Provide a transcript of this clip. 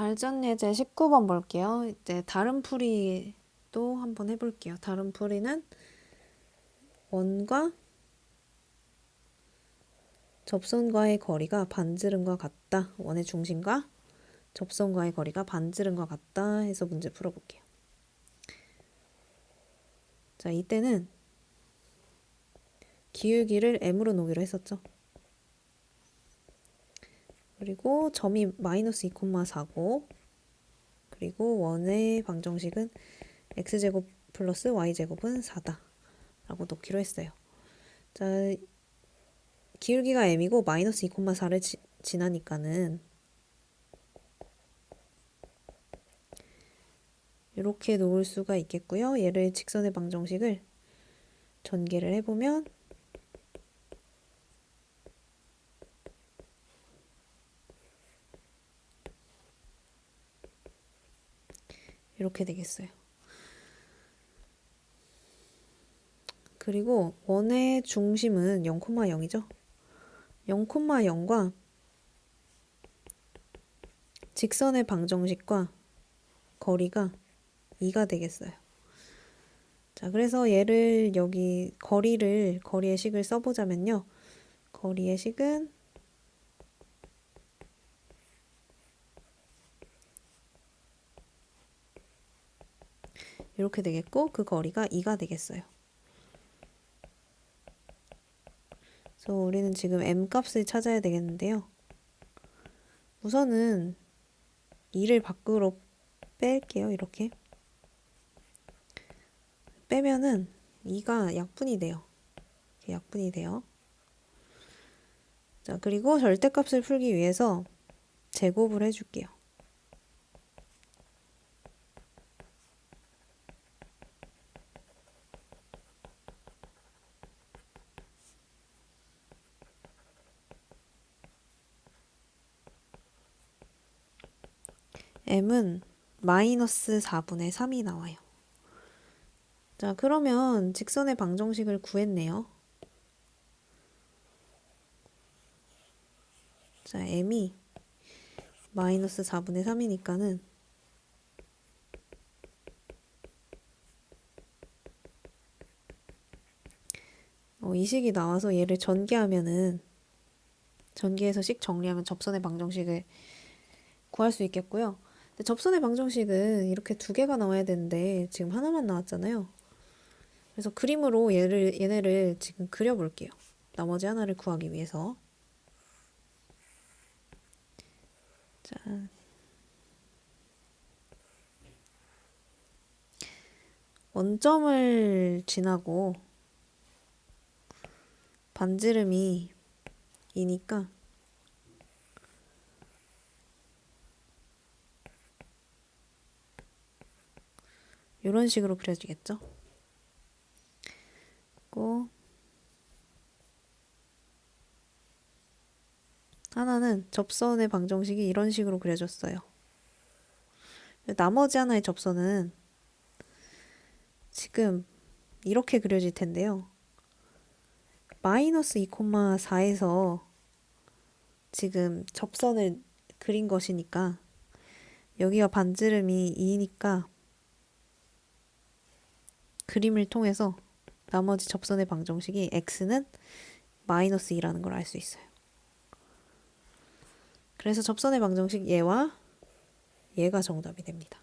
발전 예제 19번 볼게요. 이제 다른 풀이도 한번 해볼게요. 다른 풀이는 원과 접선과의 거리가 반지름과 같다. 원의 중심과 접선과의 거리가 반지름과 같다 해서 문제 풀어볼게요. 자, 이때는 기울기를 m으로 놓기로 했었죠. 그리고 점이 마이너스 2,4고 그리고 원의 방정식은 x제곱 플러스 y제곱은 4다 라고 놓기로 했어요. 자, 기울기가 m이고 마이너스 2,4를 지, 지나니까는 이렇게 놓을 수가 있겠고요. 얘를 직선의 방정식을 전개를 해보면 이렇게 되겠어요. 그리고 원의 중심은 0,0이죠. 0,0과 직선의 방정식과 거리가 2가 되겠어요. 자, 그래서 얘를 여기 거리를 거리의 식을 써보자면요. 거리의 식은 이렇게 되겠고 그 거리가 2가 되겠어요. 그래서 우리는 지금 m 값을 찾아야 되겠는데요. 우선은 2를 밖으로 뺄게요. 이렇게. 빼면은 2가 약분이 돼요. 약분이 돼요. 자, 그리고 절대값을 풀기 위해서 제곱을 해줄게요. M은 마이너스 4분의 3이 나와요. 자, 그러면 직선의 방정식을 구했네요. 자, m이 마이너스 4분의 3이니까는 어, 이 식이 나와서 얘를 전개하면은 전개해서 식 정리하면 접선의 방정식을 구할 수 있겠고요. 접선의 방정식은 이렇게 두 개가 나와야 되는데 지금 하나만 나왔잖아요. 그래서 그림으로 얘를 얘네를 지금 그려 볼게요. 나머지 하나를 구하기 위해서. 자. 원점을 지나고 반지름이 이니까 이런 식으로 그려지겠죠? 고 하나는 접선의 방정식이 이런 식으로 그려졌어요. 나머지 하나의 접선은 지금 이렇게 그려질 텐데요. 마이너스 2,4에서 지금 접선을 그린 것이니까 여기가 반지름이 2니까 그림을 통해서 나머지 접선의 방정식이 x는 마이너스 2라는 걸 알 수 있어요. 그래서 접선의 방정식 얘와 얘가 정답이 됩니다.